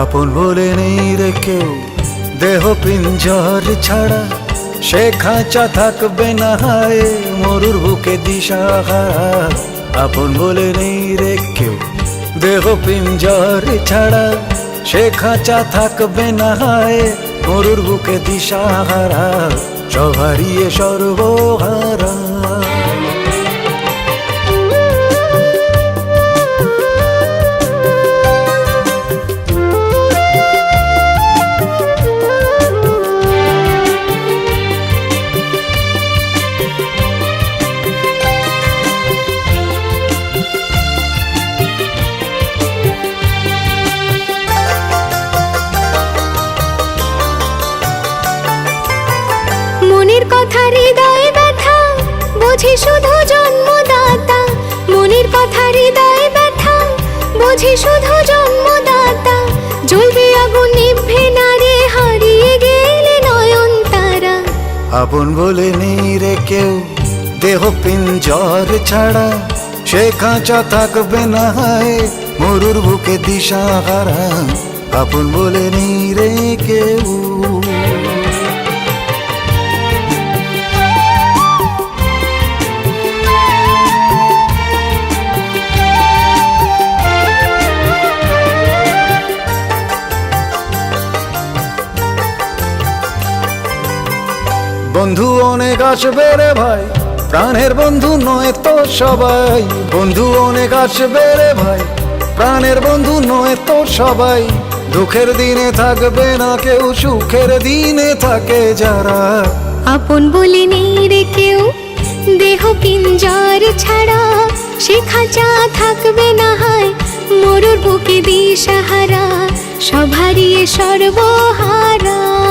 আপন বলে নেই রে কেউ। দেহ পিঞ্জর ছাড়া সে খাঁচা থাকবে না হায়, মরুর বুকে দিশাহারা আপন বলে নেই রে কেউ। দেহ পিঞ্জর ছাড়া সে খাঁচা থাকবে না হায়, মরুর বুকে দিশাহারা সবারিয়ে সর্বহারা। বুঝি শুধু জন্মদাতা, মনের কথা হৃদয়ে ব্যথা। বুঝি শুধু জন্মদাতা, জ্বলবে আগুন নিভে না রে, হারিয়ে গেলে নয়ন তারা। আপন বলে নেই রে কেউ, দেহ পিঞ্জর ছাড়া। সে খাঁচা থাকবে না হায়, মরুর বুকে দিশাহারা আপন বলে নেই রে কেউ বন্ধু অনেক আসবে রে ভাই। প্রাণের বন্ধু নয় তো সবাই। বন্ধু অনেক আসবে রে ভাই। প্রাণের বন্ধু নয় তো সবাই। দুঃখের দিনে থাকবে না কেউ, সুখের দিনে থাকে যারা। আপন বলে নেই রে কেউ, দেহ পিঞ্জর ছাড়া। সে খাঁচা থাকবে না হয়, মরুর বুকে দিশাহারা। সভারিয়ে সর্বহারা।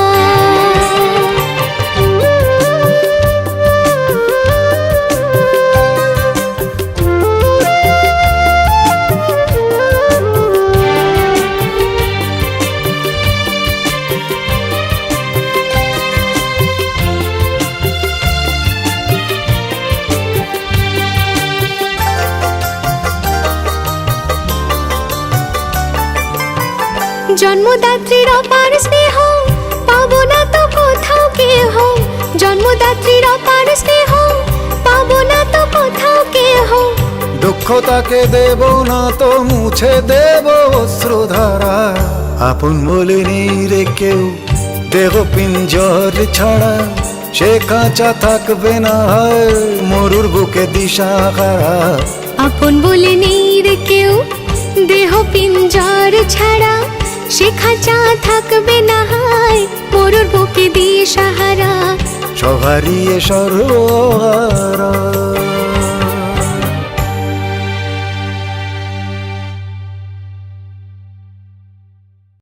জন্মদাত্রীর অপার স্নেহ পাবো না তো কোথাও কেহ। জন্মদাত্রীর অপার স্নেহ পাবো না তো কোথাও কেহ। দুঃখ তাকে দেব না তো মুছে দেব অশ্রুধারা। আপন বলে নেই রে কেউ দেহ পিঞ্জর ছাড়া সে কাঁচা থাকবে না মরুর বুকে দিশাহারা। আপন বলে নেই রে কেউ দেহ পিঞ্জর ছাড়া শেখা চা থাকবে না হায় মরুর বুকে দিয়ে সাহারা। সবারই সরোয়ারা